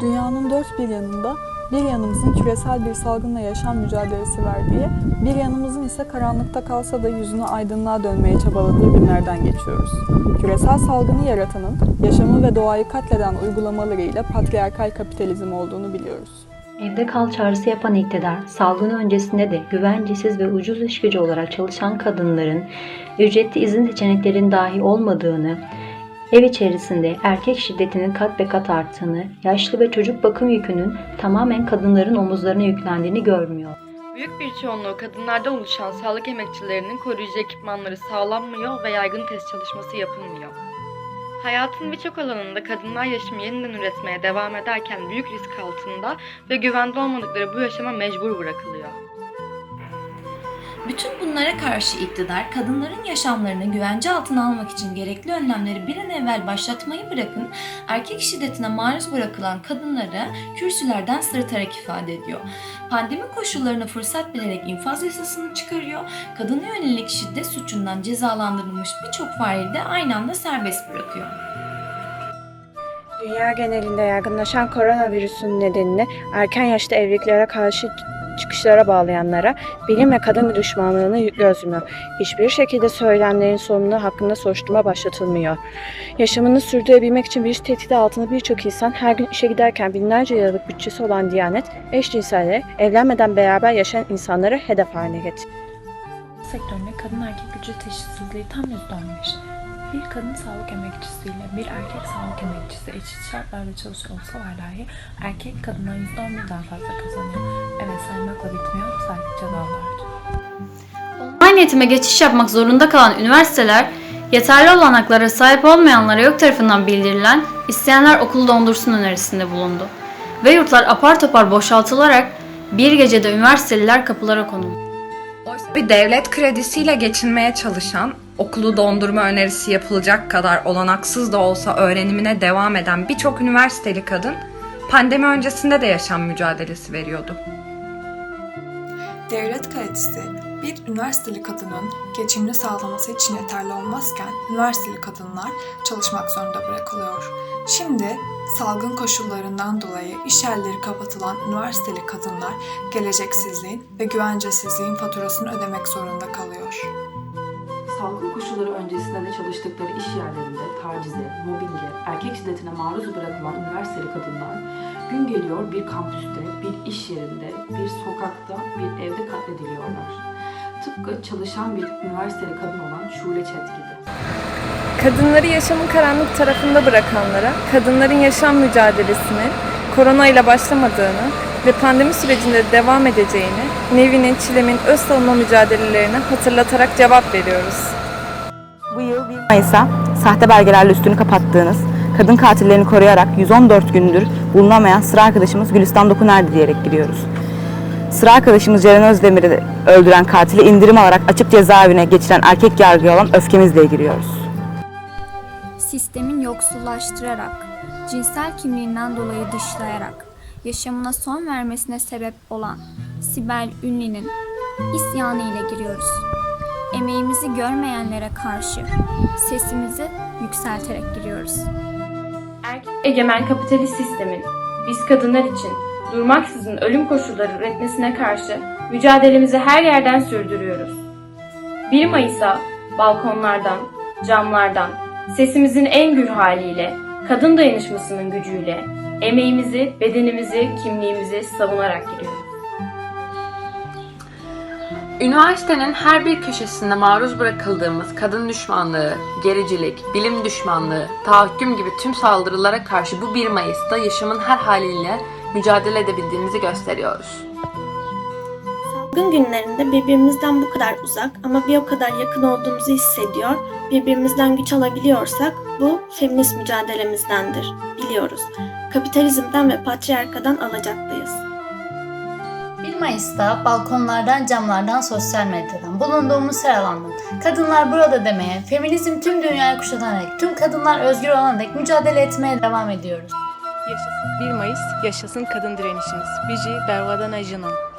Dünyanın dört bir yanında bir yanımızın küresel bir salgınla yaşam mücadelesi verdiği, bir yanımızın ise karanlıkta kalsa da yüzünü aydınlığa dönmeye çabaladığı günlerden geçiyoruz. Küresel salgını yaratanın yaşamı ve doğayı katleden uygulamalarıyla patriarkal kapitalizm olduğunu biliyoruz. Evde kal çağrısı yapan iktidar, salgın öncesinde de güvencesiz ve ucuz iş gücü olarak çalışan kadınların ücretli izin seçeneklerinin dahi olmadığını, ev içerisinde erkek şiddetinin kat be kat arttığını, yaşlı ve çocuk bakım yükünün tamamen kadınların omuzlarına yüklendiğini görmüyor. Büyük bir çoğunluğu kadınlardan oluşan sağlık emekçilerinin koruyucu ekipmanları sağlanmıyor ve yaygın test çalışması yapılmıyor. Hayatın birçok alanında kadınlar yaşamı yeniden üretmeye devam ederken büyük risk altında ve güvende olmadıkları bu yaşama mecbur bırakılıyor. Bütün bunlara karşı iktidar, kadınların yaşamlarını güvence altına almak için gerekli önlemleri bir an evvel başlatmayı bırakın, erkek şiddetine maruz bırakılan kadınları kürsülerden sırıtarak ifade ediyor. Pandemi koşullarını fırsat bilerek infaz yasasını çıkarıyor, kadına yönelik şiddet suçundan cezalandırılmış birçok faili de aynı anda serbest bırakıyor. Dünya genelinde yaygınlaşan koronavirüsün nedeniyle erken yaşta evliliklere karşı çıkışlara bağlayanlara bilim ve kadın düşmanlığını gözlüyor. Hiçbir şekilde söylemlerin sorumluluğu hakkında soruşturma başlatılmıyor. Yaşamını sürdürebilmek için virüs tehdidi altında birçok insan her gün işe giderken binlerce liralık bütçesi olan Diyanet, eşcinselleri, evlenmeden beraber yaşayan insanları hedef haline getiriyor. sektöründe kadın erkek gücü eşitsizliği tam %15. Bir kadın sağlık emekçisiyle bir erkek sağlık emekçisi eşit şartlarda çalışıyor olsalar dahi erkek kadından %11'den fazla kazanıyor. Evet saymakla bitmiyor, saydıkça dağlarca. Online eğitime geçiş yapmak zorunda kalan üniversiteler, yeterli olanaklara sahip olmayanlara yok tarafından bildirilen isteyenler okulu dondursun önerisinde bulundu. Ve yurtlar apar topar boşaltılarak bir gecede üniversiteliler kapılara konuldu. Oysa bir devlet kredisiyle geçinmeye çalışan, okulu dondurma önerisi yapılacak kadar olanaksız da olsa öğrenimine devam eden birçok üniversiteli kadın pandemi öncesinde de yaşam mücadelesi veriyordu. Devlet kredisi bir üniversiteli kadının geçimini sağlaması için yeterli olmazken üniversiteli kadınlar çalışmak zorunda bırakılıyor. Şimdi salgın koşullarından dolayı iş yerleri kapatılan üniversiteli kadınlar geleceksizliğin ve güvencesizliğin faturasını ödemek zorunda kalıyor. Salgın koşulları öncesinde de çalıştıkları iş yerlerinde tacize, mobbinge, erkek şiddetine maruz bırakılan üniversiteli kadınlar gün geliyor bir kampüste, bir iş yerinde, bir sokakta, bir evde katlediliyorlar. Tıpkı çalışan bir üniversiteli kadın olan Şule Çet gibi. Kadınları yaşamın karanlık tarafında bırakanlara, kadınların yaşam mücadelesinin korona ile başlamadığını ve pandemi sürecinde de devam edeceğini, Nevin'in, Çilem'in öz savunma mücadelelerini hatırlatarak cevap veriyoruz. Bu yıl 1 Mayıs'a sahte belgelerle üstünü kapattığınız, kadın katillerini koruyarak 114 gündür bulunamayan sıra arkadaşımız Gülistan Doku nerede diyerek giriyoruz. Sıra arkadaşımız Ceren Özdemir'i öldüren katili indirim alarak açık cezaevine geçiren erkek yargıya olan öfkemizle giriyoruz. sistemin yoksullaştırarak, cinsel kimliğinden dolayı dışlayarak, yaşamına son vermesine sebep olan Sibel Ünlü'nün isyanı ile giriyoruz. Emeğimizi görmeyenlere karşı sesimizi yükselterek giriyoruz. Erkek egemen kapitalist sistemin biz kadınlar için durmaksızın ölüm koşulları üretmesine karşı mücadelemizi her yerden sürdürüyoruz. 1 Mayıs'a balkonlardan, camlardan, sesimizin en gür haliyle, kadın dayanışmasının gücüyle, emeğimizi, bedenimizi, kimliğimizi savunarak giriyoruz. Üniversitenin her bir köşesinde maruz bırakıldığımız kadın düşmanlığı, gericilik, bilim düşmanlığı, tahakküm gibi tüm saldırılara karşı bu 1 Mayıs'ta yaşamın her haliyle mücadele edebildiğimizi gösteriyoruz. Salgın günlerinde birbirimizden bu kadar uzak ama bir o kadar yakın olduğumuzu hissediyor, birbirimizden güç alabiliyorsak bu feminist mücadelemizdendir, biliyoruz. Kapitalizmden ve patriarkadan alacaklıyız. 1 Mayıs'ta balkonlardan, camlardan, sosyal medyadan, bulunduğumuz her alandan kadınlar burada demeye, feminizm tüm dünyayı kuşatarak, tüm kadınlar özgür olana dek mücadele etmeye devam ediyoruz. Yaşasın 1 Mayıs, yaşasın kadın direnişimiz. Bici Bervadana Jinon.